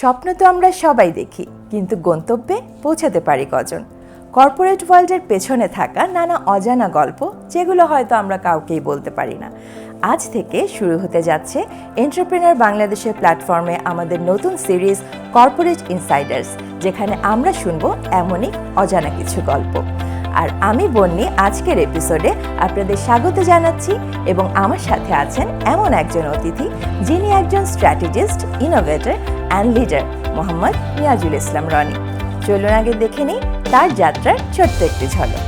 স্বপ্ন তো আমরা সবাই দেখি, কিন্তু গন্তব্যে পৌঁছাতে পারি কজন। কর্পোরেট ওয়ার্ল্ডের পেছনে থাকা নানা অজানা গল্প, যেগুলো হয়তো আমরা কাউকেই বলতে পারি না। আজ থেকে শুরু হতে যাচ্ছে এন্টারপ্রেনার বাংলাদেশের প্ল্যাটফর্মে আমাদের নতুন সিরিজ কর্পোরেট ইনসাইডার্স যেখানে আমরা শুনব এমনই অজানা কিছু গল্প। আর আমি বন্নি, আজকের এপিসোডে আপনাদের স্বাগত জানাচ্ছি এবং আমার সাথে আছেন এমন একজন অতিথি যিনি একজন strategist innovator and leader Mohammad Niazul Islam Roni চলুন আগে দেখে নিই তার যাত্রার ছোট্ট একটি ঝলক।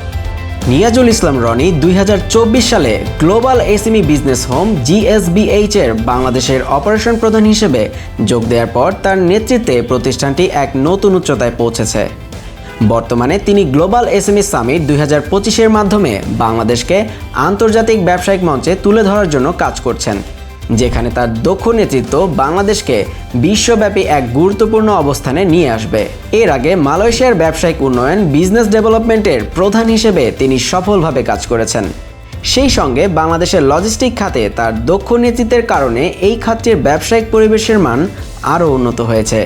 নিয়াজুল ইসলাম রনি দুই হাজার চব্বিশ সালে global SME business home GSBH এর বাংলাদেশের অপারেশন প্রধান হিসেবে যোগ দেওয়ার পর তার নেতৃত্বে প্রতিষ্ঠানটি এক নতুন উচ্চতায় পৌঁছেছে। বর্তমানে তিনি গ্লোবাল এসএমই সামিট দুই পঁচিশের মাধ্যমে বাংলাদেশকে আন্তর্জাতিক ব্যবসায়িক মঞ্চে তুলে ধরার জন্য কাজ করছেন। যেখানে তার দক্ষ নেতৃত্ব বাংলাদেশকে বিশ্বব্যাপী এক গুরুত্বপূর্ণ অবস্থানে নিয়ে আসবে। এর আগে মালয়েশিয়ার ব্যবসায়িক উন্নয়ন বিজনেস ডেভেলপমেন্টের প্রধান হিসেবে তিনি সফলভাবে কাজ করেছেন। সেই সঙ্গে বাংলাদেশের লজিস্টিক খাতে তার দক্ষ নেতৃত্বের কারণে এই খাতটির ব্যবসায়িক পরিবেশের মান আরও উন্নত হয়েছে।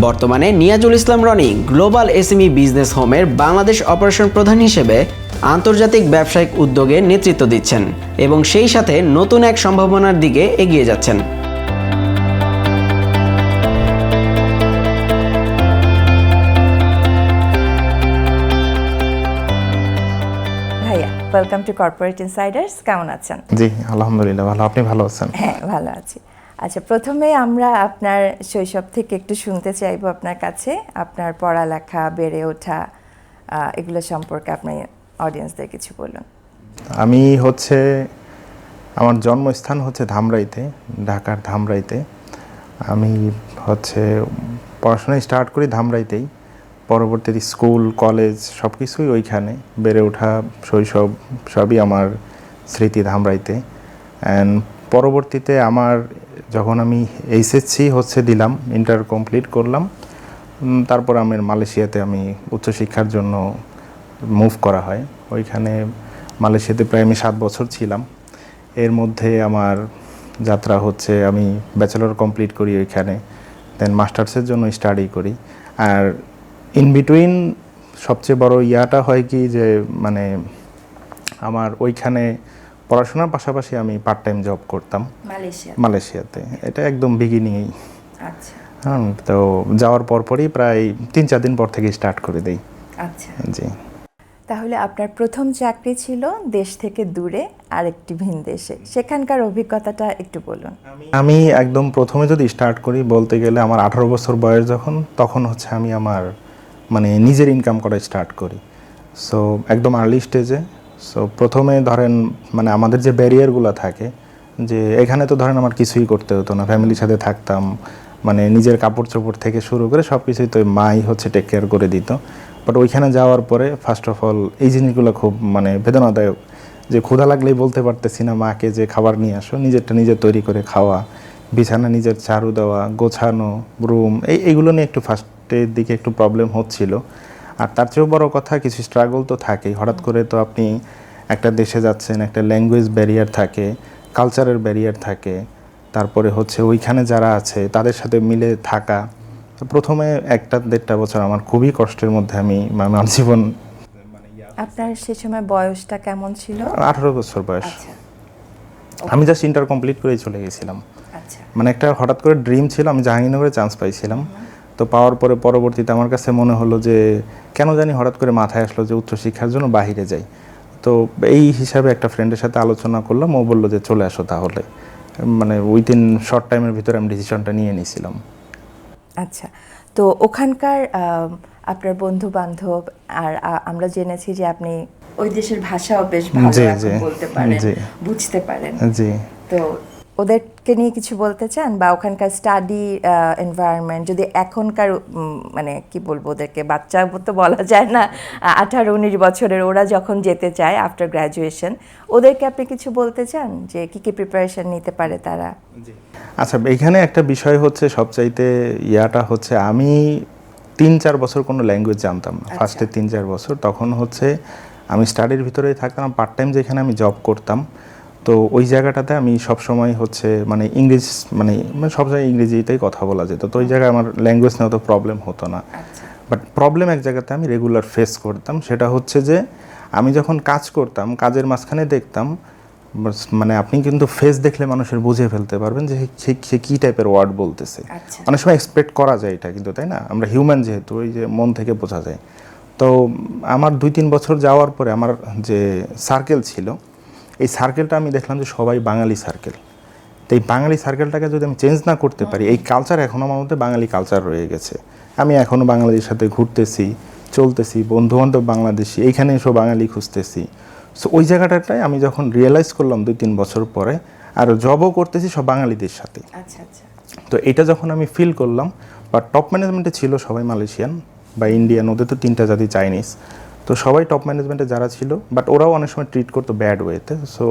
বর্তমানে Niazul Islam Roni global SME business হোমের বাংলাদেশ অপারেশন প্রধান হিসেবে আন্তর্জাতিক ব্যবসায়িক উদ্যোগে নেতৃত্ব দিচ্ছেন এবং সেই সাথে নতুন এক সম্ভাবনার দিকে এগিয়ে যাচ্ছেন। ভাইয়া ওয়েলকাম টু কর্পোরেট ইনসাইডার্স কেমন আছেন? জি আলহামদুলিল্লাহ ভালো। আপনি ভালো আছেন? হ্যাঁ ভালো আছি। আচ্ছা প্রথমে আমরা আপনার শৈশব থেকে একটু শুনতে চাইব আপনার কাছে আপনার পড়ালেখা বেড়ে ওঠা আহ, এগুলো সম্পর্কে আপনি অডিয়েন্সদের কিছু বলুন। আমি হচ্ছে, আমার জন্মস্থান হচ্ছে ধামরাইতে, ঢাকার ধামরাইতে। আমি হচ্ছে পড়াশোনা স্টার্ট করি ধামরাইতেই। পরবর্তীতে স্কুল, কলেজ সব কিছুই ওইখানে বেড়ে ওঠা শৈশব সবই আমার স্মৃতি ধামরাইতে। অ্যান্ড পরবর্তীতে আমার যখন আমি এইচএসসি হচ্ছে দিলাম ইন্টার কমপ্লিট করলাম তারপর আমার মালয়েশিয়াতে আমি উচ্চশিক্ষার জন্য মুভ করা হয়। ওইখানে মালয়েশিয়াতে প্রায় আমি সাত বছর ছিলাম। এর মধ্যে আমার যাত্রা হচ্ছে আমি ব্যাচেলর কমপ্লিট করি ওইখানে দেন মাস্টার্সের জন্য স্টাডি করি। আর ইন বিটুইন সবচেয়ে বড় ইয়াটা হয় কি যে মানে আমার ওইখানে পড়াশোনার পাশাপাশি আমি পার্ট টাইম জব করতাম মালয়েশিয়াতে। এটা একদম বিগিনিংয়েই আচ্ছা। হ্যাঁ তো যাওয়ার পরপরই প্রায় তিন চার দিন পর থেকে স্টার্ট করে দেই। আচ্ছা। জি। তাহলে আপনার প্রথম চাকরি ছিল দেশ থেকে দূরে আরেকটি ভিন দেশে। সেখানকার অভিজ্ঞতাটা একটু বলুন। আমি একদম প্রথমে যদি স্টার্ট করি বলতে গেলে আমার আঠারো বছর বয়স যখন, তখন হচ্ছে আমি আমার মানে নিজের ইনকাম করা স্টার্ট করি। সো একদম আর্লি স্টেজে সো প্রথমে ধরেন মানে আমাদের যে ব্যারিয়ারগুলো থাকে, যে এখানে তো ধরেন আমার কিছুই করতে হতো না। ফ্যামিলির সাথে থাকতাম মানে নিজের কাপড় চোপড় থেকে শুরু করে সব কিছুই তো মাই হচ্ছে টেক কেয়ার করে দিত। বাট ওইখানে যাওয়ার পরে ফার্স্ট অফ অল এই জিনিসগুলো খুব মানে বেদনাদায়ক। যে ক্ষুধা লাগলেই বলতে পারতেছি না, মাকে যে খাবার নিয়ে আসো, নিজেরটা নিজে তৈরি করে খাওয়া, বিছানা নিজের চারু দেওয়া, গোছানো রুম এই, এইগুলো নিয়ে একটু ফার্স্টের দিকে একটু প্রবলেম হচ্ছিল। আর তার চেয়েও বড় কথা, কিছু স্ট্রাগল তো থাকেই। হঠাৎ করে তো আপনি একটা দেশে যাচ্ছেন, একটা ল্যাঙ্গুয়েজ ব্যারিয়ার থাকে কালচারের ব্যারিয়ার থাকে। তারপরে হচ্ছে ওইখানে যারা আছে, তাদের সাথে মিলে থাকা প্রথমে একটা দেড়টা বছর আমার খুবই কষ্টের মধ্যে আমি মানে আমার জীবন আপনার সে সময় বয়সটা কেমন ছিল? আঠারো বছর বয়স। আচ্ছা। আমি জাস্ট ইন্টার কমপ্লিট করেই চলে গেছিলাম। আচ্ছা। মানে একটা হঠাৎ করে ড্রিম ছিল আমি জাহাঙ্গীরনগরে চান্স পাইছিলাম। তো পাওয়ার পরে পরবর্তীতে আমার কাছে মনে হলো যে কেন জানি হঠাৎ করে মাথায় আসলো যে উচ্চশিক্ষার জন্য বাহিরে যাই। তো এই হিসাবে একটা ফ্রেন্ডের সাথে আলোচনা করলাম ও বলল যে চলে আসো তাহলে। মানে উইদিন শর্ট টাইমের ভিতরে আমি ডিসিশনটা নিয়ে নিয়েছিলাম। আচ্ছা তো ওখানকার আপনার বন্ধু বান্ধব আর আমরা জেনেছি যে আপনি ওই দেশের ভাষাও বেশ ভালো বলতে পারেন বুঝতে পারেন। জি। তো ওদেরকে নিয়ে কিছু বলতে চান? বা ওখানকার স্টাডি এনভায়রনমেন্ট যদি এখনকার মানে কি বলব ওদেরকে বাচ্চা তো বলা যায় না আঠারো উনিশ বছরের ওরা যখন যেতে চায় আফটার গ্র্যাজুয়েশন ওদেরকে আপনি কিছু বলতে চান? যে কি কি প্রিপারেশন নিতে পারে তারা? আচ্ছা এখানে একটা বিষয় হচ্ছে সবচাইতে ইয়াটা হচ্ছে আমি তিন চার বছর কোনো ল্যাঙ্গুয়েজ জানতাম না। ফার্স্টে তিন চার বছর তখন হচ্ছে আমি স্টাডির ভিতরেই থাকতাম পার্ট টাইম যেখানে আমি জব করতাম। তো ওই জায়গাটাতে আমি সবসময় হচ্ছে মানে ইংলিশ মানে মানে সব জায়গায় ইংরেজিতেই কথা বলা যেত। তো ওই জায়গায় আমার ল্যাঙ্গুয়েজ নিয়ে অত প্রবলেম হতো না। বাট প্রবলেম এক জায়গাতে আমি রেগুলার ফেস করতাম সেটা হচ্ছে যে আমি যখন কাজ করতাম কাজের মাঝখানে দেখতাম মানে আপনি কিন্তু ফেস দেখলে মানুষের বুঝে ফেলতে পারবেন যে সে সে কী টাইপের ওয়ার্ড বলতেছে। আচ্ছা। অনেক সময় এক্সপেক্ট করা যায় এটা কিন্তু তাই না? আমরা হিউম্যান যেহেতু ওই যে মন থেকে বোঝা যায়। তো আমার দুই তিন বছর যাওয়ার পরে আমার যে সার্কেল ছিল এই সার্কেলটা আমি দেখলাম যে সবাই বাঙালি সার্কেল তো এই বাঙালি সার্কেলটাকে যদি আমি চেঞ্জ না করতে পারি এই কালচার এখনও আমার মধ্যে বাঙালি কালচার রয়ে গেছে। আমি এখনও বাঙালির সাথে ঘুরতেছি চলতেছি বন্ধুবান্ধব বাংলাদেশি এইখানে এসব বাঙালি খুঁজতেছি। সো ওই জায়গাটাটাই আমি যখন রিয়েলাইজ করলাম দুই তিন বছর পরে আর জবও করতেছি সব বাঙালিদের সাথে। আচ্ছা আচ্ছা। তো এটা যখন আমি ফিল করলাম বা টপ ম্যানেজমেন্টে ছিল সবাই মালয়েশিয়ান বা ইন্ডিয়ান ওদের তো তিনটা জাতি চাইনিজ তো সবাই টপ ম্যানেজমেন্টে যারা ছিল বাট ওরাও অনেক সময় ট্রিট করতো ব্যাড ওয়েতে সো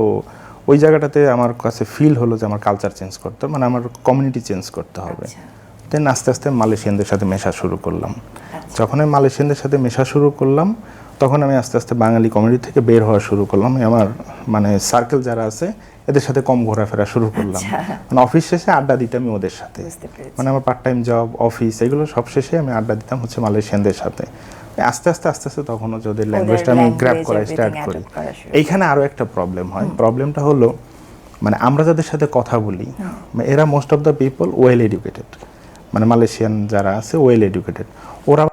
ওই জায়গাটাতে আমার কাছে ফিল হলো যে আমার কালচার চেঞ্জ করতে মানে আমার কমিউনিটি চেঞ্জ করতে হবে। আচ্ছা। দেন আস্তে আস্তে মালয়েশিয়ানদের সাথে মেশা শুরু করলাম। আচ্ছা। যখন আমি মালয়েশিয়ানদের সাথে মেশা শুরু করলাম তখন আমি আস্তে আস্তে বাঙালি কমিউনিটি থেকে বের হওয়া শুরু করলাম। আমার মানে সার্কেল যারা আছে এদের সাথে কম ঘোরাফেরা শুরু করলাম। মানে অফিস শেষে আড্ডা দিতাম আমি ওদের সাথে। আচ্ছা। মানে আমার পার্ট টাইম জব অফিস এগুলো সব শেষে আমি আড্ডা দিতাম হচ্ছে মালয়েশিয়ানদের সাথে। আস্তে আস্তে আস্তে আস্তে তখন হচ্ছে ওদের ল্যাঙ্গুয়েজটা আমি গ্র্যাপ করা স্টার্ট করি। এইখানে আরও একটা প্রবলেম হয়। প্রবলেমটা হলো মানে আমরা যাদের সাথে কথা বলি মানে এরা most of the people well educated মানে মালয়েশিয়ান যারা আছে ওয়েল এডুকেটেড ওরা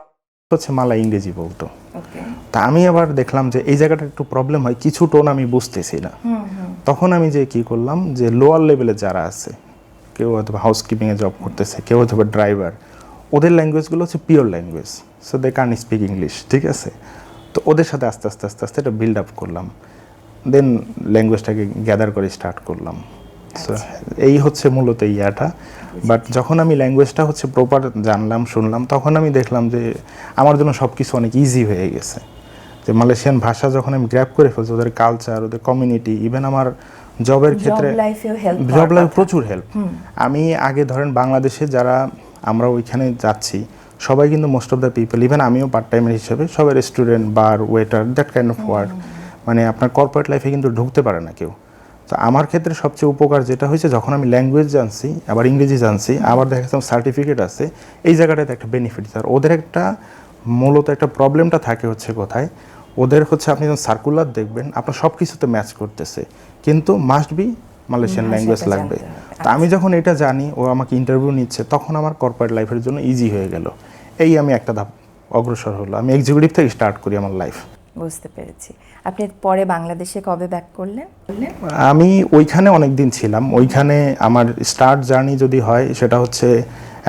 হচ্ছে মালা ইংরেজি বলতো। তা আমি আবার দেখলাম যে এই জায়গাটা একটু প্রবলেম হয় কিছু টোন আমি বুঝতেছি না। তখন আমি যে কি করলাম যে লোয়ার লেভেলে যারা আছে কেউ হয়তো হাউসকিপিংয়ে জব করতেছে কেউ হয়তো ড্রাইভার ওদের ল্যাঙ্গুয়েজগুলো হচ্ছে পিওর ল্যাঙ্গুয়েজ সো দে কান স্পিক ইংলিশ ঠিক আছে? তো ওদের সাথে আস্তে আস্তে আস্তে আস্তে এটা বিল্ড আপ করলাম। দেন ল্যাঙ্গুয়েজটাকে গ্যাদার করে স্টার্ট করলাম। সো এই হচ্ছে মূলত ইয়াটা। বাট যখন আমি ল্যাঙ্গুয়েজটা হচ্ছে প্রপার জানলাম শুনলাম তখন আমি দেখলাম যে আমার জন্য সব কিছু অনেক ইজি হয়ে গেছে। যে মালয়েশিয়ান ভাষা যখন আমি গ্র্যাপ করে ফেলছি ওদের কালচার ওদের কমিউনিটি ইভেন আমার জবের ক্ষেত্রে জব লাইফ প্রচুর হেল্প আমি আগে ধরেন বাংলাদেশে যারা আমরা ওইখানে যাচ্ছি। সবাই কিন্তু most of the people even আমিও পার্ট টাইমের হিসেবে সবাই restaurant bar waiter that kind of work মানে আপনার কর্পোরেট লাইফে কিন্তু ঢুকতে পারে না কেউ। তো আমার ক্ষেত্রে সবচেয়ে উপকার যেটা হয়েছে যখন আমি ল্যাঙ্গুয়েজ জানছি আবার ইংরেজি জানছি আবার দেখা যাচ্ছে সার্টিফিকেট আছে এই জায়গাটাতে একটা বেনিফিট আর ওদের একটা মূলত একটা প্রবলেমটা থাকে হচ্ছে কোথায় ওদের হচ্ছে আপনি যখন সার্কুলার দেখবেন আপনার সব কিছুতে ম্যাচ করতেছে। কিন্তু মাস্ট বি মালয়েশিয়ান ল্যাঙ্গুয়েজ লাগবে। তা আমি যখন এটা জানি ও আমাকে ইন্টারভিউ নিচ্ছে তখন আমার কর্পোরেট লাইফের জন্য ইজি হয়ে গেল। এই আমি একটা ধাপ অগ্রসর হলো আমি এক্সিকিউটিভ থেকে স্টার্ট করি আমার লাইফ বুঝতে পেরেছি। আপনি পরে বাংলাদেশে কবে ব্যাক করলেন? আমি ওইখানে অনেক দিন ছিলাম। ওইখানে আমার স্টার্ট জার্নি যদি হয় সেটা হচ্ছে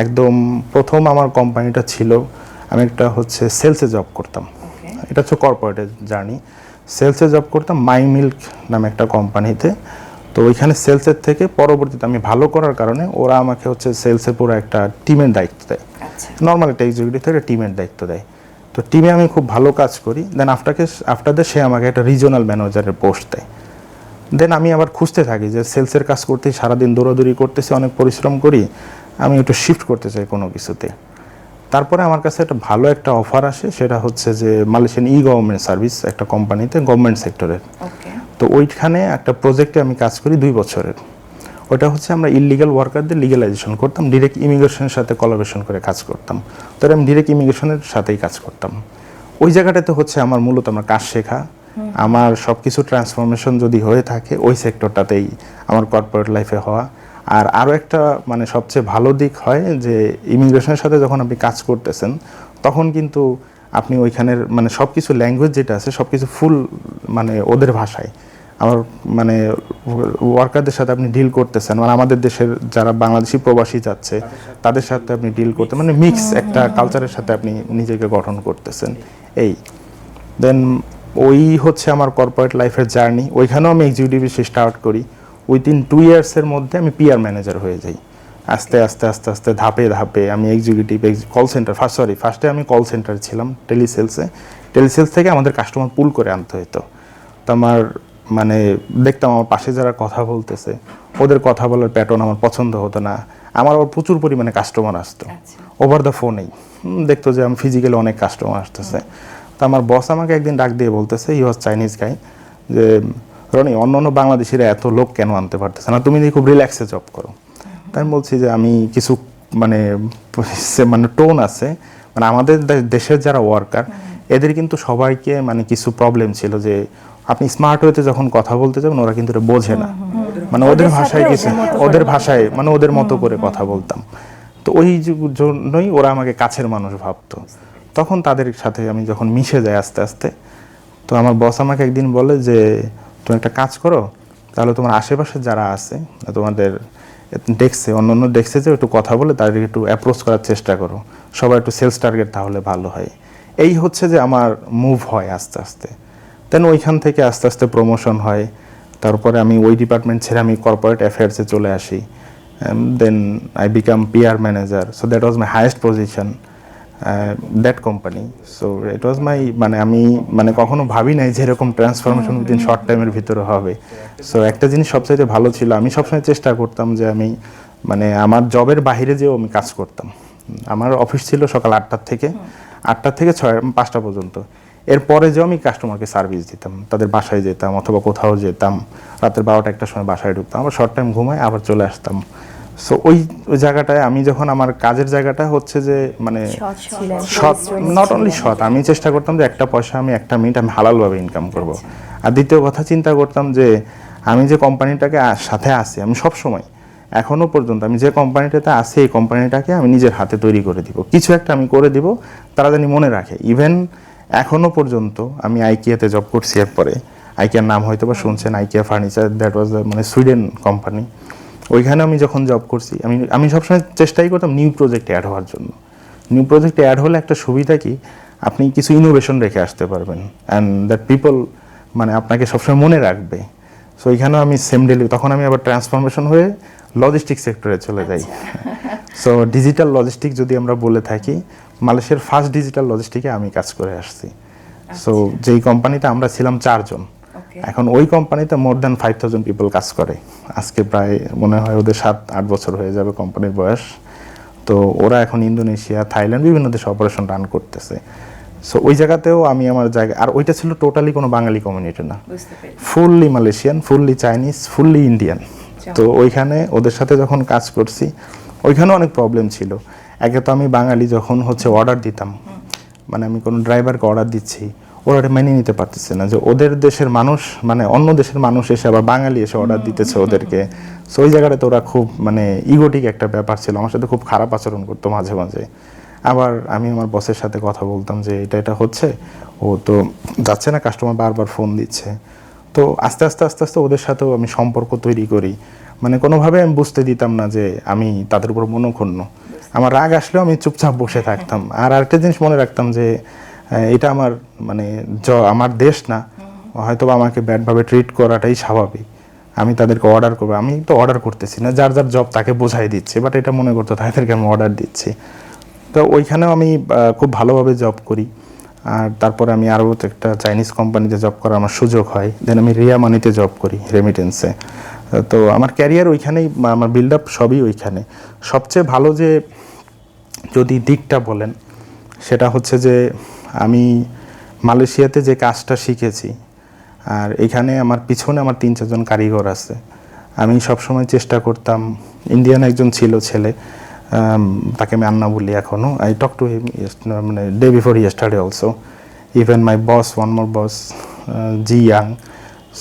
একদম প্রথম আমার কোম্পানিটা ছিল। আমি একটা হচ্ছে সেলসে জব করতাম। এটা হচ্ছে কর্পোরেটের জার্নি সেলসে জব করতাম মাই মিল্ক নামে একটা কোম্পানিতে। তো ওইখানে সেলসের থেকে পরবর্তীতে আমি ভালো করার কারণে ওরা আমাকে হচ্ছে সেলসের পুরো একটা টিমের দায়িত্ব দেয়। আচ্ছা। নর্মাল একটা এক্সিকিউটিভ থেকে টিমের দায়িত্ব দেয়। তো টিমে আমি খুব ভালো কাজ করি। দেন আফটারকে আফটার দ্য সে আমাকে একটা রিজনাল ম্যানেজারের পোস্ট দেয়। দেন আমি আবার খুঁজতে থাকি যে সেলসের কাজ করতে সারাদিন দৌড়াদৌড়ি করতেছি অনেক পরিশ্রম করি আমি একটু শিফট করতে চাই কোনো কিছুতে। তারপরে আমার কাছে একটা ভালো একটা অফার আসে সেটা হচ্ছে যে মালয়েশিয়ান ই গভর্নমেন্ট সার্ভিস একটা কোম্পানিতে গভর্নমেন্ট সেক্টরের তো ওইখানে একটা প্রজেক্টে আমি কাজ করি দুই বছরের। ওটা হচ্ছে আমরা ইলিগাল ওয়ার্কারদের লিগালাইজেশন করতাম ডিরেক্ট ইমিগ্রেশনের সাথে কলাবেশন করে কাজ করতাম। তো আমি ডিরেক্ট ইমিগ্রেশনের সাথেই কাজ করতাম। ওই জায়গাটাতে হচ্ছে আমার মূলত আমার কাজ শেখা। আমার সব কিছু ট্রান্সফরমেশন যদি হয়ে থাকে ওই সেক্টরটাতেই আমার কর্পোরেট লাইফে হওয়া। আর আরও একটা মানে সবচেয়ে ভালো দিক হয় যে ইমিগ্রেশনের সাথে যখন আপনি কাজ করতেছেন তখন কিন্তু আপনি ওইখানের মানে সব কিছু ল্যাঙ্গুয়েজ যেটা আছে সব কিছু ফুল মানে ওদের ভাষায়। আমার মানে ওয়ার্কারদের সাথে আপনি ডিল করতেছেন মানে আমাদের দেশের যারা বাংলাদেশি প্রবাসী যাচ্ছে তাদের সাথে আপনি ডিল করতে মানে মিক্স একটা কালচারের সাথে আপনি নিজেকে গঠন করতেছেন। এই দেন ওই হচ্ছে আমার কর্পোরেট লাইফের জার্নি ওইখানেও আমি এক্সিকিউটিভ এসে স্টার্ট করি। উইদিন টু ইয়ার্সের মধ্যে আমি পিআর ম্যানেজার হয়ে যাই। আস্তে আস্তে আস্তে আস্তে ধাপে ধাপে আমি executive call centre first sorry ফার্স্টে আমি কল সেন্টার ছিলাম টেলিসেলসে টেলিসেলস থেকে আমাদের কাস্টমার পুল করে আনতে হতো তো আমার মানে দেখতাম আমার পাশে যারা কথা বলতেছে ওদের কথা বলার প্যাটার্ন আমার পছন্দ হতো না। আমার আবার প্রচুর পরিমাণে কাস্টমার আসতো। ওভার দ্য ফোনেই দেখতো যে আমি ফিজিক্যালি অনেক কাস্টমার আসতেছে। তো আমার বস আমাকে একদিন ডাক দিয়ে বলতেছে ই ওয়াজ চাইনিজ গাই যে রনি অন্য অন্য বাংলাদেশিরা এত লোক কেন আনতে পারতেছে না? তুমি খুব রিল্যাক্সে জব করো। তাই আমি বলছি যে আমি কিছু মানে মানে টোন আছে। মানে আমাদের দেশের যারা ওয়ার্কার এদের কিন্তু সবাইকে মানে কিছু প্রবলেম ছিল যে আপনি স্মার্ট হইতে যখন কথা বলতে যাবেন ওরা কিন্তু এটা বোঝে না। মানে ওদের ভাষায় কিছু ওদের ভাষায় মানে ওদের মতো করে কথা বলতাম। তো ওই জন্যই ওরা আমাকে কাছের মানুষ ভাবতো। তখন তাদের সাথে আমি যখন মিশে যাই আস্তে আস্তে তো আমার বস আমাকে একদিন বলে যে তুমি একটা কাজ করো তাহলে তোমার আশেপাশে যারা আছে তোমাদের ডেস্কে অন্য অন্য ডেস্কে যে একটু কথা বলে তাদের একটু অ্যাপ্রোচ করার চেষ্টা করো। সবাই একটু সেলস টার্গেট তাহলে ভালো হয়। এই হচ্ছে যে আমার মুভ হয় আস্তে আস্তে। দেন ওইখান থেকে আস্তে আস্তে প্রমোশন হয়। তারপরে আমি ওই ডিপার্টমেন্ট ছেড়ে আমি কর্পোরেট অ্যাফেয়ার্সে চলে আসি। Then I became PR manager so that was my highest position that company so it was my মানে আমি মানে কখনো ভাবি নাই যে এরকম ট্রান্সফরমেশন উইদিন শর্ট টাইমের ভিতরে হবে। সো একটা জিনিস সবচাইতে ভালো ছিল আমি সবসময় চেষ্টা করতাম যে আমি মানে আমার জবের বাইরে যেও আমি কাজ করতাম। আমার অফিস ছিল সকাল আটটার থেকে আটটার থেকে ছয় পাঁচটা পর্যন্ত। এরপরে যে আমি কাস্টমারকে সার্ভিস দিতাম তাদের বাসায় যেতাম অথবা কোথাও যেতাম রাতের বারোটা একটার সময় বাসায় ঢুকতাম আবার শর্ট টাইম ঘুমাই আবার চলে আসতাম। সো ওই ওই জায়গাটায় আমি যখন আমার কাজের জায়গাটা হচ্ছে যে মানে সৎ নট অনলি সৎ আমি চেষ্টা করতাম যে একটা পয়সা আমি একটা মিনিট আমি হালালভাবে ইনকাম করব। আর দ্বিতীয় কথা চিন্তা করতাম যে আমি যে কোম্পানিটাকে সাথে আছি আমি সব সময় এখনও পর্যন্ত আমি যে কোম্পানিটাতে আসি এই কোম্পানিটাকে আমি নিজের হাতে তৈরি করে দিব। কিছু একটা আমি করে দিব তারা জানি মনে রাখে। ইভেন এখনও পর্যন্ত আমি আইকিয়াতে জব করছি এরপরে। আইকিয়ার নাম হয়তো বা শুনছেন IKEA furniture that was the মানে সুইডেন কোম্পানি ওইখানে আমি যখন জব করছি আমি আমি সবসময় চেষ্টাই করতাম নিউ প্রজেক্টে অ্যাড হওয়ার জন্য। নিউ প্রজেক্টে অ্যাড হলে একটা সুবিধা কি? আপনি কিছু ইনোভেশন রেখে আসতে পারবেন। অ্যান্ড দ্যাট পিপল মানে আপনাকে সবসময় মনে রাখবে। সো ওইখানেও আমি সেম ডেলি তখন আমি আবার ট্রান্সফরমেশন হয়ে লজিস্টিক সেক্টরে চলে যাই। সো ডিজিটাল লজিস্টিক যদি আমরা বলে থাকি মালয়েশিয়ার ফার্স্ট ডিজিটাল লজিস্টিকে আমি কাজ করে আসছি। সো যেই কোম্পানিতে আমরা ছিলাম চারজন। এখন ওই কোম্পানিতে more than five thousand people কাজ করে। আজকে প্রায় মনে হয় ওদের সাত আট বছর হয়ে যাবে কোম্পানির বয়স। তো ওরা এখন ইন্দোনেশিয়া থাইল্যান্ড বিভিন্ন দেশে অপারেশন রান করতেছে। সো ওই জায়গাতেও আমি আমার জায়গা আর ওইটা ছিল টোটালি কোনো বাঙালি কমিউনিটি না। Fully Malaysian fully Chinese fully Indian তো ওইখানে ওদের সাথে যখন কাজ করছি ওইখানে অনেক প্রবলেম ছিল। একে তো আমি বাঙালি যখন হচ্ছে অর্ডার দিতাম মানে আমি কোনো ড্রাইভারকে অর্ডার দিচ্ছি ওরা মেনে নিতে পারতেছে না যে ওদের দেশের মানুষ মানে অন্য দেশের মানুষ এসে আবার বাঙালি এসে অর্ডার দিতেছে ওদেরকে। সো ওই জায়গাটাতে ওরা খুব মানে ইগোটিক একটা ব্যাপার ছিল। আমার সাথে খুব খারাপ আচরণ করতো মাঝে মাঝে। আবার আমি আমার বসের সাথে কথা বলতাম যে এটা এটা হচ্ছে ও তো যাচ্ছে না কাস্টমার বারবার ফোন দিচ্ছে। তো আস্তে আস্তে আস্তে আস্তে ওদের সাথেও আমি সম্পর্ক তৈরি করি। মানে কোনোভাবে আমি বুঝতে দিতাম না যে আমি তাদের উপর মনোক্ষুণ্ণ। আমার রাগ আসলেও আমি চুপচাপ বসে থাকতাম। আর আরেকটা জিনিস মনে রাখতাম যে এটা আমার মানে জ, আমার দেশ না। হয়তো আমাকে ব্যাডভাবে ট্রিট করাটাই স্বাভাবিক। আমি তাদেরকে অর্ডার করব। আমি তো অর্ডার করতেছি না। যার যার জব তাকে বোঝাই দিচ্ছে। বাট এটা মনে করতো, তাদেরকে আমি অর্ডার দিচ্ছি। তো ওইখানেও আমি খুব ভালোভাবে জব করি। আর তারপরে আমি আরও একটা চাইনিজ কোম্পানিতে জব করার আমার সুযোগ হয়। দেন আমি রিয়া মানিতে জব করি রেমিটেন্সে তো আমার ক্যারিয়ার ওইখানেই আমার বিল্ড আপ সবই ওইখানে। সবচেয়ে ভালো যে যদি দিকটা বলেন, সেটা হচ্ছে যে আমি মালয়েশিয়াতে যে কাজটা শিখেছি, আর এখানে আমার পিছনে আমার তিন, চারজন কারিগর আছে। আমি সবসময় চেষ্টা করতাম ইন্ডিয়ান একজন ছিল ছেলে তাকে আমি আন্না বলি এখনও আই টক টু হিম মানে day before yesterday also even my boss one more boss Ji Yang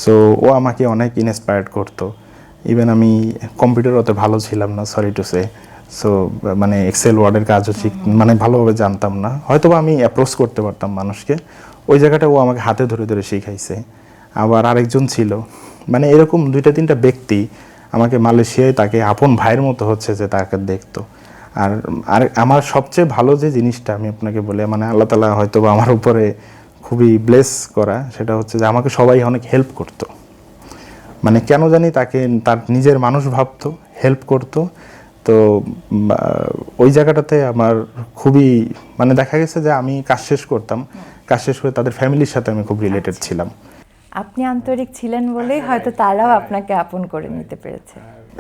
so ও আমাকে অনেক ইন্সপায়ার্ড করতো। ইভেন আমি কম্পিউটার অত ভালো ছিলাম না সরি টু সে সো মানে এক্সেল ওয়ার্ডের কাজও ঠিক মানে ভালোভাবে জানতাম না। হয়তো আমি অ্যাপ্রোচ করতে পারতাম মানুষকে। ওই জায়গাটা ও আমাকে হাতে ধরে ধরে শিখাইছে। আবার আরেকজন ছিল। মানে এরকম দুইটা তিনটা ব্যক্তি আমাকে মালয়েশিয়ায় তাকে আপন ভাইয়ের মতো হচ্ছে যে তাকে দেখতো। আর আর আমার সবচেয়ে ভালো যে জিনিসটা আমি আপনাকে বলি মানে আল্লাহ তালা হয়তো আমার উপরে খুবই ব্লেস করা, সেটা হচ্ছে যে আমাকে সবাই অনেক হেল্প করতো। মানে কেন জানি তাকে তার নিজের মানুষ ভাবতো হেল্প করতো। তো ওই জায়গাটাতে আমার খুবই মানে দেখা গেছে যে আমি কাজ শেষ করতাম। কাজ শেষ করে তাদের ফ্যামিলির সাথে আমি খুব রিলেটেড ছিলাম। আপনি আন্তরিক ছিলেন বলেই হয়তো তারাও আপনাকে আপন করে নিতে পেরেছে।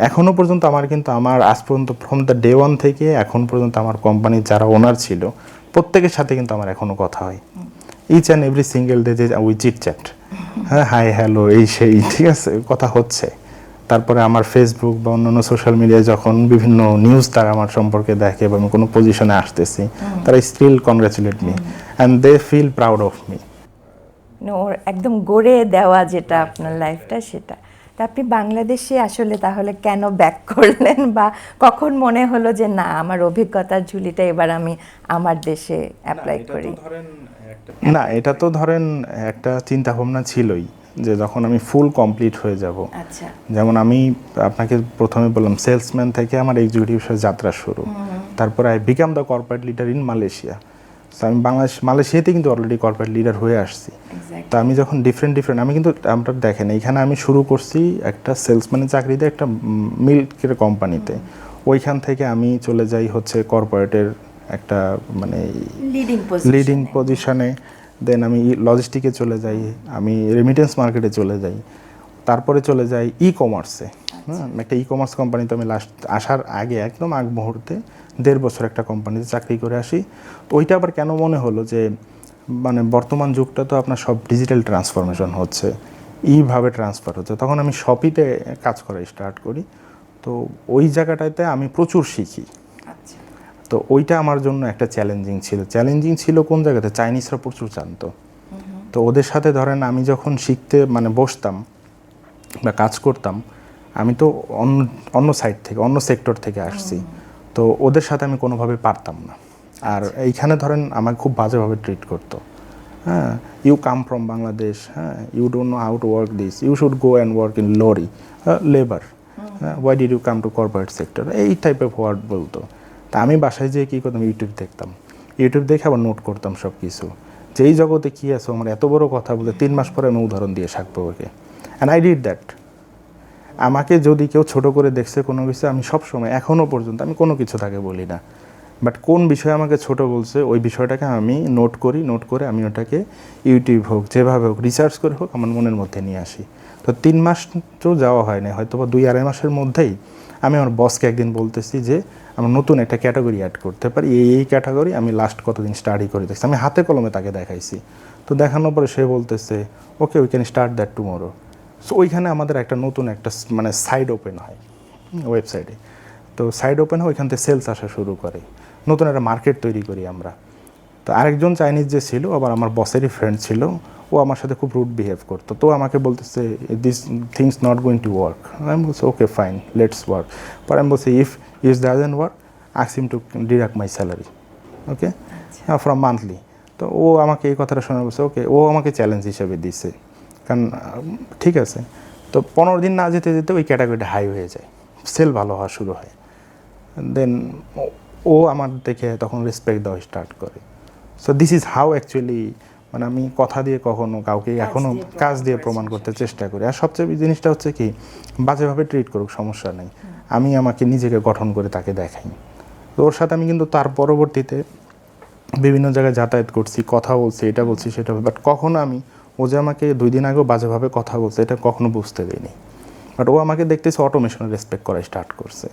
এখনও পর্যন্ত আমার কিন্তু আমার আজ পর্যন্ত ফ্রম দ্য ডে ওয়ান থেকে এখন পর্যন্ত আমার কোম্পানির যারা ওনার ছিল প্রত্যেকের সাথে কিন্তু আমার এখনও কথা হয়। Each and every single day যে উই চিট চ্যাট হ্যাঁ হাই হ্যালো এই সেই ঠিক আছে কথা হচ্ছে। তারপরে আমার ফেসবুক বা অন্যান্য সোশ্যাল মিডিয়ায় যখন বিভিন্ন নিউজ তারা আমার সম্পর্কে দেখে বা আমি কোনো পজিশনে আসতেছি তারা still congratulate me and they feel proud of me ওর একদম গড়ে দেওয়া যেটা আপনার লাইফটা সেটা। তা আপনি বাংলাদেশে আসলে তাহলে কেন ব্যাক করলেন? বা কখন মনে হলো যে না আমার অভিজ্ঞতার ঝুলিটা এবার আমি আমার দেশে অ্যাপ্লাই করি? না এটা তো ধরেন একটা চিন্তা ভাবনা ছিলই যে যখন আমি ফুল কমপ্লিট হয়ে যাব। আচ্ছা। যেমন আমি আপনাকে প্রথমে বললাম সেলসম্যান থেকে আমার এক্সিকিউটিভ যাত্রা শুরু। তারপরে I became the corporate leader in Malaysia তো আমি বাংলাদেশ মালয়েশিয়াতে কিন্তু অলরেডি কর্পোরেট লিডার হয়ে আসছি. তো আমি যখন ডিফারেন্ট ডিফারেন্ট আমি কিন্তু আমরা দেখেন এখানে আমি শুরু করছি একটা সেলসম্যানের চাকরিতে একটা মিল্কের কোম্পানিতে ওইখান থেকে আমি চলে যাই হচ্ছে কর্পোরেটের একটা মানে লিডিং লিডিং পজিশনে দেন আমি লজিস্টিকে চলে যাই আমি রেমিটেন্স মার্কেটে চলে যাই। তারপরে চলে যাই ই কমার্সে হ্যাঁ একটা ই কমার্স কোম্পানিতে আমি লাস্ট আসার আগে একদম আগ মুহূর্তে দেড় বছর একটা কোম্পানিতে চাকরি করে আসি। তো ওইটা আবার কেন মনে হলো যে মানে বর্তমান যুগটা তো আপনার সব ডিজিটাল ট্রান্সফরমেশন হচ্ছে ইভাবে ট্রান্সফার হচ্ছে। তখন আমি শপিতে কাজ করা স্টার্ট করি। তো ওই জায়গাটাতে আমি প্রচুর শিখি। তো ওইটা আমার জন্য একটা চ্যালেঞ্জিং ছিল। চ্যালেঞ্জিং ছিল কোন জায়গাতে? চাইনিজরা প্রচুর জানতো। তো ওদের সাথে ধরেন আমি যখন শিখতে মানে বসতাম বা কাজ করতাম আমি তো অন্য অন্য সাইড থেকে অন্য সেক্টর থেকে আসছি। তো ওদের সাথে আমি কোনোভাবে পারতাম না। আর এইখানে ধরেন আমাকে খুব বাজেভাবে ট্রিট করতো। হ্যাঁ ইউ কাম ফ্রম বাংলাদেশ হ্যাঁ you don't know how to work this you should go and work in lorry labour হ্যাঁ why did you come to corporate sector এই টাইপের ওয়ার্ড বলতো। তা আমি বাসায় যেয়ে কী করতাম? ইউটিউব দেখতাম। ইউটিউব দেখে আবার নোট করতাম সব কিছু যেই জগতে কী আছে, আমার এত বড় কথা বলে তিন মাস পরে আমি উদাহরণ দিয়ে শাকবো okay. And I did that আমাকে যদি কেউ ছোট করে দেখছে কোনো কিছু, আমি সব সময় এখনও পর্যন্ত আমি কোনো কিছু তাকে বলি না। বাট কোন বিষয়ে আমাকে ছোট বলছে, ওই বিষয়টাকে আমি নোট করি নোট করে আমি ওটাকে ইউটিউব হোক, যেভাবে হোক রিসার্চ করে হোক, আমার মনের মধ্যে নিয়ে আসি। তো তিন মাস তো যাওয়া হয় না হয়তো বা দুই আড়াই মাসের মধ্যেই আমি আমার বসকে একদিন বলতেছি যে, আমরা নতুন একটা ক্যাটাগরি অ্যাড করতে পারি, এই এই ক্যাটাগরি আমি লাস্ট কতদিন স্টাডি করে দেখছি। আমি হাতে কলমে তাকে দেখাইছি। তো দেখানোর পরে সে বলতেছে okay we can start that tomorrow so ওইখানে আমাদের একটা নতুন একটা মানে সাইড ওপেন হয় ওয়েবসাইটে তো সাইড ওপেন হয়, ওইখান থেকে সেলস আসা শুরু করে। নতুন একটা মার্কেট তৈরি করি আমরা। তো আরেকজন চাইনিজ যে ছিল, আবার আমার বসেরই ফ্রেন্ড ছিল ও আমার সাথে খুব রুড বিহেভ করতো। তো আমাকে বলতেছে this things not going to work আমি বলছি ওকে ফাইন লেটস ওয়ার্ক পর আমি বলছি if is doesn't work আক্স to deduct my salary okay from monthly তো ও আমাকে এই কথাটা শোনা বলছে ওকে ও আমাকে চ্যালেঞ্জ হিসেবে দিছে। কারণ ঠিক আছে। তো পনেরো দিন না যেতে যেতে ওই ক্যাটাগরিটা হাই হয়ে যায়। সেল ভালো হওয়া শুরু হয়। দেন ও আমার দেখে তখন রেসপেক্ট দেওয়া স্টার্ট করে। So this is how actually মানে আমি কথা দিয়ে কখনো কাউকে এখনও কাজ দিয়ে প্রমাণ করতে চেষ্টা করি। আর সবচেয়ে জিনিসটা হচ্ছে কি বাজেভাবে ট্রিট করুক সমস্যা নেই। আমি আমাকে নিজেকে গঠন করে তাকে দেখাই। তো ওর সাথে আমি কিন্তু তার পরবর্তীতে বিভিন্ন জায়গায় যাতায়াত করছি কথা বলছি এটা বলছি সেটা বাট কখনো আমি ও যে আমাকে দুই দিন আগেও বাজেভাবে কথা বলছে এটা কখনো বুঝতে দিইনি বাট ও আমাকে দেখতেছে অটোমেশন রেসপেক্ট করা স্টার্ট করছে।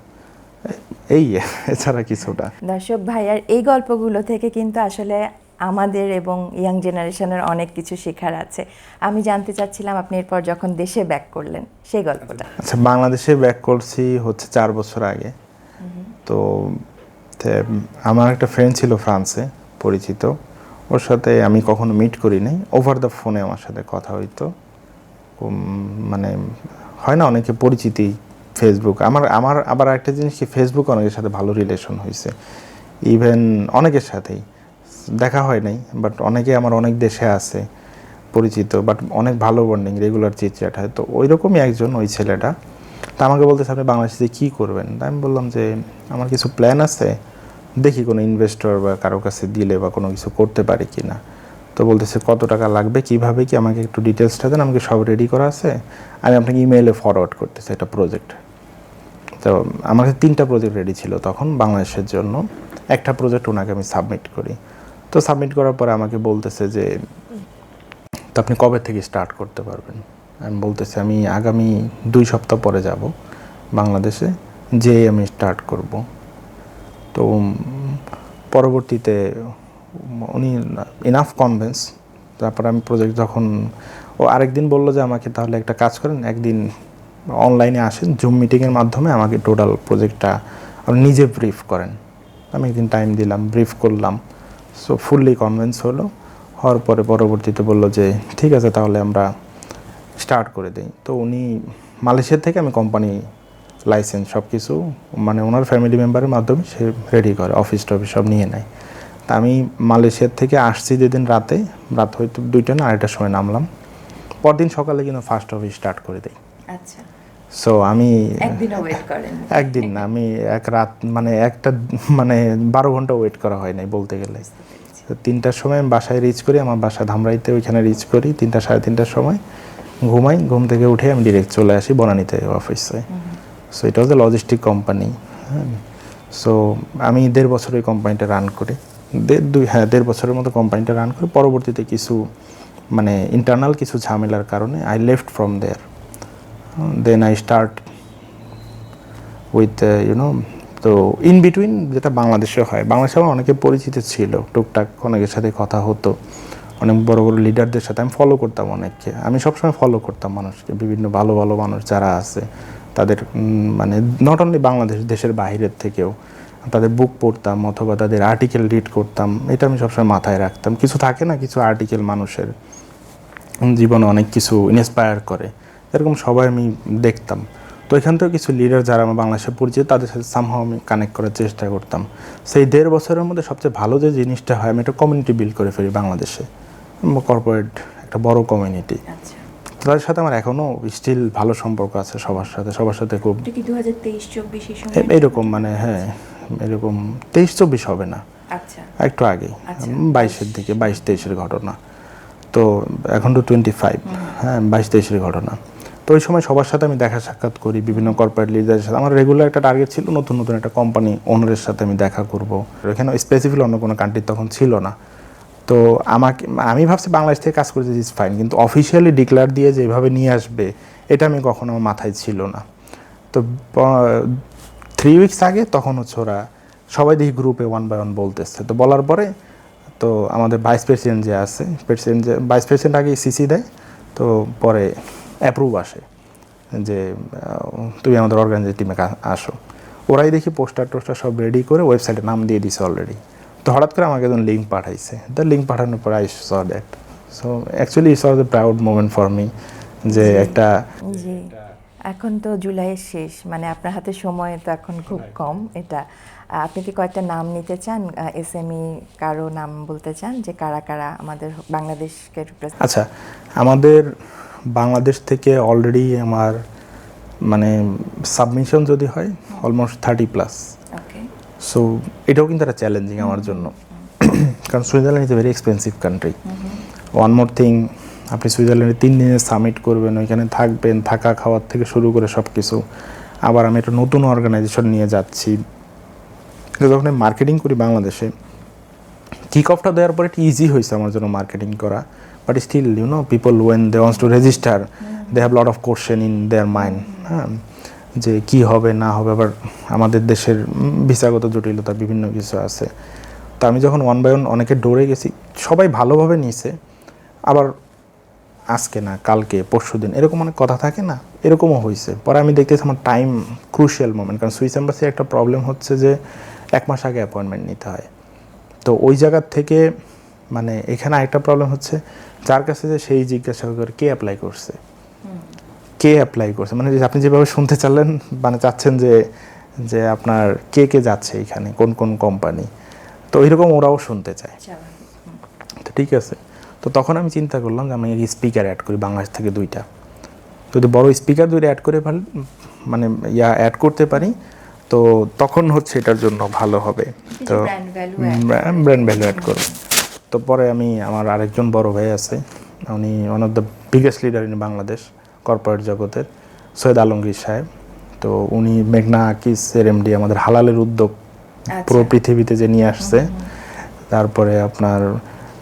এই এছাড়া কিছুটা। দর্শক ভাইয়ার এই গল্পগুলো থেকে কিন্তু আসলে আমাদের এবং ইয়াং জেনারেশনের অনেক কিছু শেখার আছে। আমি জানতে চাচ্ছিলাম আপনি এরপর যখন দেশে ব্যাক করলেন, সেই গল্পটা। আচ্ছা বাংলাদেশে ব্যাক করছি হচ্ছে চার বছর আগে। তো আমার একটা ফ্রেন্ড ছিল ফ্রান্সে পরিচিত। ওর সাথে আমি কখনো মিট করি নাই। ওভার দ্য ফোনে আমার সাথে কথা হইতো। মানে হয় না, অনেকে পরিচিতি ফেসবুক আমার আমার আবার একটা জিনিস কি ফেসবুক অনেকের সাথে ভালো রিলেশন হয়েছে ইভেন অনেকের সাথেই। দেখা হয় নাই বাট অনেকে আমার অনেক দেশে আছে পরিচিত বাট অনেক ভালো বন্ডিং রেগুলার চিটচ্যাট হয়। তো ওই রকমই একজন ওই ছেলেটা। তা আমাকে বলতেছে, আপনি বাংলাদেশে কী করবেন? তা আমি বললাম যে, আমার কিছু প্ল্যান আছে, দেখি কোনো ইনভেস্টর বা কারও কাছে দিলে বা কোনো কিছু করতে পারি কি না তো বলতেছে, কত টাকা লাগবে, কীভাবে, কি আমাকে একটু ডিটেলসটা দেন, আমাকে সব রেডি করা আছে। আমি আপনাকে ইমেইলে ফরওয়ার্ড করতেছি একটা প্রজেক্ট তো আমার কাছে তিনটা প্রজেক্ট রেডি ছিল তখন বাংলাদেশের জন্য। একটা প্রজেক্ট ওনাকে আমি সাবমিট করি। তো সাবমিট করার পরে আমাকে বলতেছে যে, তো আপনি কবে থেকে স্টার্ট করতে পারবেন? আমি বলতেছি, আমি আগামী দুই সপ্তাহ পরে যাব বাংলাদেশে যে আমি স্টার্ট করব। তো পরবর্তীতে উনি ইনাফ কনভেন্স তারপর আমি প্রজেক্ট যখন, ও আরেকদিন বলল যে, আমাকে তাহলে একটা কাজ করেন, একদিন অনলাইনে আসেন জুম মিটিংয়ের মাধ্যমে আমাকে টোটাল প্রজেক্টটা নিজে ব্রিফ করেন। আমি একদিন টাইম দিলাম ব্রিফ করলাম। সো ফুললি কনভিন্স হলো। হওয়ার পরে পরবর্তীতে বলল যে ঠিক আছে তাহলে আমরা স্টার্ট করে দিই। তো উনি মালয়েশিয়া থেকে আমি কোম্পানি লাইসেন্স সব কিছু মানে ওনার ফ্যামিলি মেম্বারের মাধ্যমে সে রেডি করে অফিস টফিস সব নিয়ে নেয়। তা আমি মালয়েশিয়ার থেকে আসছি যেদিন রাতে রাত হয়তো দুইটা না আড়াইটার সময় নামলাম। পরদিন সকালে কিন্তু ফার্স্ট অফিস স্টার্ট করে দিই। আচ্ছা। সো আমি ওয়েট করেন একদিন না আমি এক রাত মানে একটা মানে বারো ঘণ্টা ওয়েট করা হয় নাই বলতে গেলে। তো তিনটার সময় আমি বাসায় রিচ করি, আমার বাসা ধামরাইতে ওইখানে রিচ করি, তিনটা, সাড়ে তিনটার সময় ঘুমাই, ঘুম থেকে উঠে আমি ডিরেক্ট চলে আসি বনানীতে অফিসে সো এটা হচ্ছে লজিস্টিক কোম্পানি হ্যাঁ। সো আমি দেড় বছর ওই কোম্পানিটা রান করি। দেড়, দুই হ্যাঁ দেড় বছরের মতো কোম্পানিটা রান করি। পরবর্তীতে কিছু মানে ইন্টারনাল কিছু ঝামেলার কারণে I left from there then I start with you know তো ইন বিটুইন যেটা বাংলাদেশে হয় বাংলাদেশে আমার অনেকে পরিচিত ছিল, টুকটাক অনেকের সাথে কথা হতো, অনেক বড় বড় লিডারদের সাথে আমি ফলো করতাম অনেককে। আমি সবসময় ফলো করতাম মানুষকে, বিভিন্ন ভালো ভালো মানুষ যারা আছে, তাদের মানে নট অনলি বাংলাদেশ, দেশের বাইরের থেকেও তাদের বুক পড়তাম অথবা তাদের আর্টিকেল রিড করতাম, এটা আমি সবসময় মাথায় রাখতাম। কিছু থাকে না, কিছু আর্টিকেল মানুষের জীবনে অনেক কিছু ইন্সপায়ার করে, এরকম সবাই আমি দেখতাম। তো এখান থেকে কিছু লিডার যারা আমার বাংলাদেশে পরিচিত তাদের সাথে সামহাও আমি কানেক্ট করার চেষ্টা করতাম। সেই দেড় বছরের মধ্যে সবচেয়ে ভালো যে জিনিসটা হয় আমি একটা কমিউনিটি বিল্ড করে ফেলি বাংলাদেশে। কর্পোরেট একটা বড় কমিউনিটি আচ্ছা। তাদের সাথে আমার এখনও স্টিল ভালো সম্পর্ক আছে সবার সাথে। সবার সাথে খুব এরকম মানে হ্যাঁ এরকম তেইশ চব্বিশ হবে না। আচ্ছা। একটু আগে আচ্ছা। বাইশের দিকে বাইশ তেইশের ঘটনা। তো এখন তো টোয়েন্টি ফাইভ হ্যাঁ বাইশ তেইশের ঘটনা। তো ওই সময় সবার সাথে আমি দেখা সাক্ষাৎ করি, বিভিন্ন কর্পোরেট লিডারের সাথে। আমার রেগুলার একটা টার্গেট ছিল নতুন নতুন একটা কোম্পানি ওনারের সাথে আমি দেখা করব। এখানে স্পেসিফিক অন্য কোনো কান্ট্রি তখন ছিল না। তো আমাকে, আমি ভাবছি বাংলাদেশ থেকে কাজ করতে ইজ ফাইন কিন্তু অফিসিয়ালি ডিক্লেয়ার দিয়ে যে যেভাবে নিয়ে আসবে, এটা আমি কখনো আমার মাথায় ছিল না। তো থ্রি উইকস আগে তখন হচ্ছে ওরা সবাই দেখি গ্রুপে ওয়ান বাই ওয়ান বলতেছে। তো বলার পরে, তো আমাদের ভাইস প্রেসিডেন্ট যে আছে প্রেসিডেন্ট যে ভাইস প্রেসিডেন্ট আগে সিসি দেয়, তো পরে অ্যাপ্রুভ আসে যে তুমি আমাদের অর্গানাইজের টিমে আসো। ওরাই দেখি পোস্টার টোস্টার সব রেডি করে ওয়েবসাইটে নাম দিয়ে দিছে অলরেডি তো হঠাৎ করে আমাকে একজন লিঙ্ক পাঠাইছে। তো লিঙ্ক পাঠানোর পর I saw that so actually it's all the proud moment for me যে একটা এখন তো জুলাইয়ের শেষ মানে আপনার হাতে সময় তো এখন খুব কম এটা। আপনি কি কয়েকটা নাম নিতে চান? এস এম ই কারও নাম বলতে চান? যে কারা কারা আমাদের বাংলাদেশকে আচ্ছা আমাদের বাংলাদেশ থেকে অলরেডি আমার মানে সাবমিশন যদি হয় অলমোস্ট থার্টি প্লাস সো এটাও কিন্তু একটা চ্যালেঞ্জিং আমার জন্য। কারণ Switzerland is a very expensive country one more thing আপনি সুইজারল্যান্ডে তিন দিনের সামিট করবেন ওইখানে থাকবেন থাকা খাওয়ার থেকে শুরু করে সব কিছু আবার আমি একটা নতুন অর্গানাইজেশন নিয়ে যাচ্ছি। যখন আমি মার্কেটিং করি বাংলাদেশে কিক অফটা দেওয়ার পরে একটু ইজি হয়েছে আমার জন্য মার্কেটিং করা। But still you know people when they wants to register they have lot of question in their mind হ্যাঁ? যে কি হবে না হবে আবার আমাদের দেশের ভিসাগত জটিলতা বিভিন্ন কিছু আছে। তো আমি যখন ওয়ান বাই ওয়ান অনেকে ডরে গেছি সবাই ভালোভাবে নিছে আবার আজকে না কালকে পরশু দিন এরকম অনেক কথা থাকে না এরকমও হয়েছে পরে আমি দেখতেছি আমার টাইম ক্রুশিয়াল মোমেন্ট কারণ সুইস এম্বাসির একটা প্রবলেম হচ্ছে যে এক মাস আগে অ্যাপয়েন্টমেন্ট নিতে হয়। তো ওই জায়গার থেকে মানে এখানে আরেকটা প্রবলেম হচ্ছে যার কাছে যে সেই জিজ্ঞাসা করে কে অ্যাপ্লাই করছে। কে অ্যাপ্লাই করছে? মানে আপনি যেভাবে শুনতে চাইলেন মানে চাচ্ছেন যে যে আপনার কে কে যাচ্ছে এখানে কোন কোন কোম্পানি তো এরকম ওরাও শুনতে চায়। তো ঠিক আছে। তো তখন আমি চিন্তা করলাম যে আমি স্পিকার অ্যাড করি বাংলাদেশ থেকে দুইটা। যদি বড় স্পিকার দুইটা অ্যাড করে ফেল মানে ইয়া অ্যাড করতে পারি তো তখন হচ্ছে এটার জন্য ভালো হবে। তো ব্র্যান্ড ভ্যালু অ্যাড করো তো পরে আমি আমার আরেকজন বড় ভাই আছে উনি one of the biggest leader in Bangladesh corporate জগতের সৈয়দ আলমগীর সাহেব। তো উনি মেঘনা আকিসের এমডি আমাদের হালালের উদ্যোগ পুরো পৃথিবীতে যে নিয়ে আসছে। তারপরে আপনার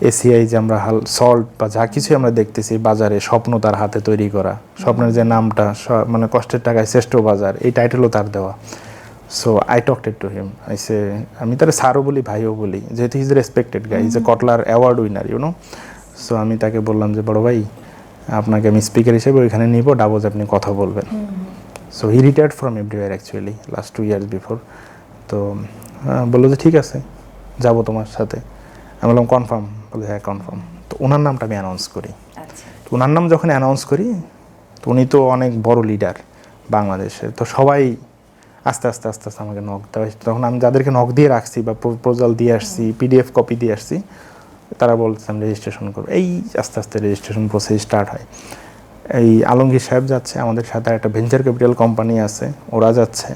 এসিআই যে আমরা হাল সল্ট বা যা কিছু আমরা দেখতেছি বাজারে স্বপ্ন তার হাতে তৈরি করা। স্বপ্নের যে নামটা মানে কষ্টের টাকায় শ্রেষ্ঠ বাজার এই টাইটেলও তার দেওয়া। So I talked to him I say আমি তার স্যারও বলি ভাইও বলি যেহেতু is respected guy is a Kotler award winner you know so আমি তাকে বললাম যে বড় ভাই আপনাকে আমি স্পিকার হিসেবে ওইখানে নিব ডাবোজ আপনি কথা বলবেন। So he retired from everywhere actually last two years before তো বলল যে ঠিক আছে যাব তোমার সাথে। আমি বললাম কনফার্ম বলে হ্যাঁ কনফার্ম তো ওনার নামটা আমি অ্যানাউন্স করি। আচ্ছা। তো ওনার নাম যখন অ্যানাউন্স করি তো উনি তো অনেক বড় লিডার বাংলাদেশের। তো সবাই আস্তে আস্তে আস্তে আস্তে আমাকে নক দেওয়া হয়েছে। তখন আমি যাদেরকে নক দিয়ে রাখছি বা প্রপোজাল দিয়ে আসছি পিডিএফ কপি দিয়ে আসছি তারা বলছে আমি রেজিস্ট্রেশন করব। এই আস্তে আস্তে রেজিস্ট্রেশন প্রসেস স্টার্ট হয়। এই আলমগীর সাহেব যাচ্ছে আমাদের সাথে একটা ভেঞ্চার ক্যাপিটাল কোম্পানি আছে ওরা যাচ্ছে।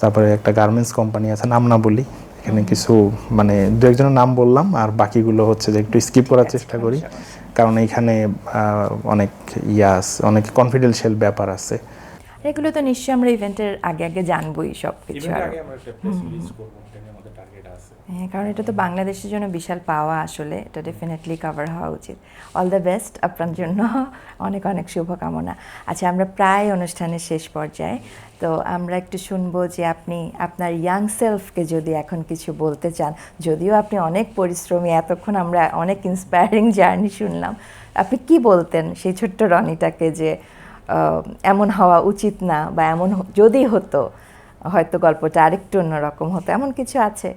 তারপরে একটা গার্মেন্টস কোম্পানি আছে নাম না বলি এখানে কিছু মানে দু একজনের নাম বললাম আর বাকিগুলো হচ্ছে যে একটু স্কিপ করার চেষ্টা করি। কারণ এইখানে অনেক ইয়াস অনেক কনফিডেন্সিয়াল ব্যাপার আছে। এগুলো তো নিশ্চয়ই আমরা ইভেন্টের আগে আগে জানবোই সব কিছু আর। হ্যাঁ কারণ এটা তো বাংলাদেশের জন্য বিশাল পাওয়া আসলে এটা ডেফিনেটলি কভার হওয়া উচিত। অল দ্য বেস্ট আপনার জন্য অনেক অনেক শুভকামনা। আচ্ছা আমরা প্রায় অনুষ্ঠানের শেষ পর্যায়ে তো আমরা একটু শুনব যে আপনি আপনার ইয়াং সেলফকে যদি এখন কিছু বলতে চান যদিও আপনি অনেক পরিশ্রমী এতক্ষণ আমরা অনেক ইন্সপায়ারিং জার্নি শুনলাম আপনি কি বলতেন সেই ছোট্ট রনিটাকে যে এমন হওয়া উচিত না বা এমন যদি হতো হয়তো গল্পটা আরেকটু অন্যরকম হতো এমন কিছু আছে?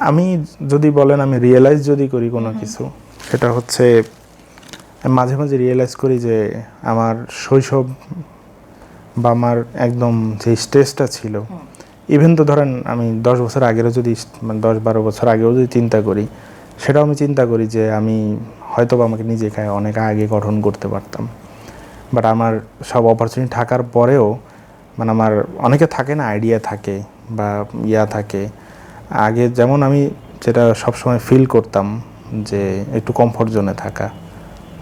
আমি যদি বলেন আমি রিয়েলাইজ যদি করি কোনো কিছু সেটা হচ্ছে মাঝে মাঝে রিয়েলাইজ করি যে আমার শৈশব বা আমার একদম যে স্ট্রেসটা ছিল ইভেন তো ধরেন আমি দশ বছর আগেরও যদি মানে দশ বারো বছর আগেও যদি চিন্তা করি সেটাও আমি চিন্তা করি যে আমি হয়তো বা আমাকে নিজেকে অনেক আগে গঠন করতে পারতাম। বাট আমার সব অপরচুনিটি থাকার পরেও মানে আমার অনেকে থাকে না আইডিয়া থাকে বা ইয়া থাকে। আগে যেমন আমি যেটা সবসময় ফিল করতাম যে একটু কমফোর্ট জোনে থাকা।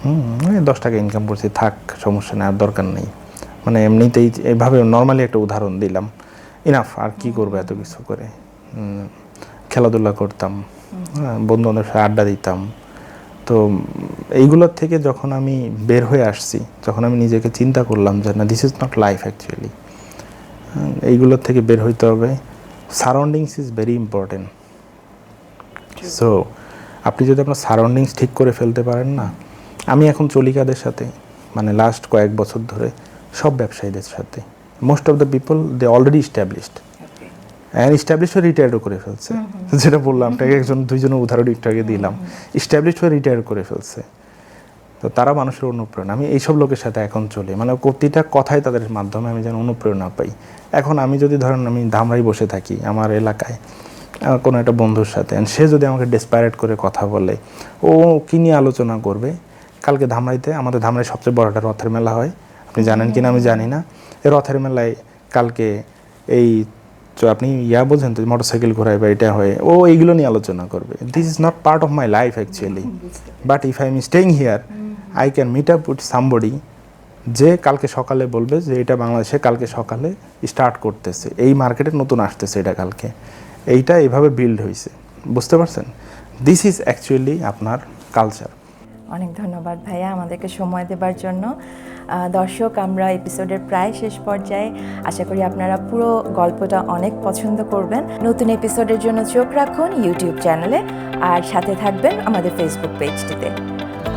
হুম দশ টাকা ইনকাম করছি থাক সমস্যা নেই আর দরকার নেই। মানে এমনিতেই এভাবে নর্মালি একটা উদাহরণ দিলাম। ইনাফ আর কি করব এত কিছু করে? খেলাধুলা করতাম। হ্যাঁ, বন্ধু বান্ধবের সাথে আড্ডা দিতাম। তো এইগুলোর থেকে যখন আমি বের হয়ে আসছি যখন আমি নিজেকে চিন্তা করলাম যে না this is not life actually এইগুলোর থেকে বের হইতে হবে। Surroundings is very important so আপনি যদি আপনার সারাউন্ডিংস ঠিক করে ফেলতে পারেন না আমি এখন চলিকাদের সাথে মানে লাস্ট কয়েক বছর ধরে সব ব্যবসায়ীদের সাথে most of the people they already established and establish হয়ে রিটায়ারও করে ফেলছে। যেটা বললাম আপনাকে একজন দুইজনের উদাহরণ একটু আগে দিলাম। স্ট্যাবলিশ হয়ে রিটায়ার করে ফেলছে। তো তারা মানুষের অনুপ্রেরণা। আমি এইসব লোকের সাথে এখন চলি। মানে প্রতিটা কথাই তাদের মাধ্যমে আমি যেন অনুপ্রেরণা পাই। এখন আমি যদি ধরেন আমি ধামরাই বসে থাকি আমার এলাকায় কোনো একটা বন্ধুর সাথে সে যদি আমাকে ডেসপায়ারেট করে কথা বলে ও কী নিয়ে আলোচনা করবে? কালকে ধামরাইতে আমাদের ধামরাই সবচেয়ে বড় একটা রথের মেলা হয়। আপনি জানেন কিনা? আমি জানি না। এই রথের মেলায় কালকে এই তো আপনি ইয়া বোঝেন তো মোটর সাইকেল ঘোরায় বা এটা হয় ও এইগুলো নিয়ে আলোচনা করবে। This is not part of my life actually but if I am staying here I can meet up with somebody যে কালকে সকালে বলবে যে এটা বাংলাদেশে কালকে সকালে স্টার্ট করতেছে। এই মার্কেটে নতুন আসতেছে এটা কালকে। এইটা এভাবে বিল্ড হয়েছে বুঝতে পারছেন? দিস ইজ অ্যাকচুয়ালি আপনার কালচার অনেক ধন্যবাদ ভাইয়া আমাদেরকে সময় দেবার জন্য। দর্শক, আমরা এপিসোডের প্রায় শেষ পর্যায়ে আশা করি আপনারা পুরো গল্পটা অনেক পছন্দ করবেন। নতুন এপিসোডের জন্য চোখ রাখুন ইউটিউব চ্যানেলে আর সাথে থাকবেন আমাদের ফেসবুক পেজটিতে।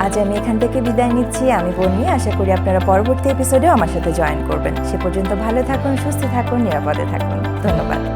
আজ আমি এখান থেকে বিদায় নিচ্ছি। আমি বন্যি আশা করি আপনারা পরবর্তী এপিসোডেও আমার সাথে জয়েন করবেন। সে পর্যন্ত ভালো থাকুন, সুস্থ থাকুন, নিরাপদে থাকুন। ধন্যবাদ।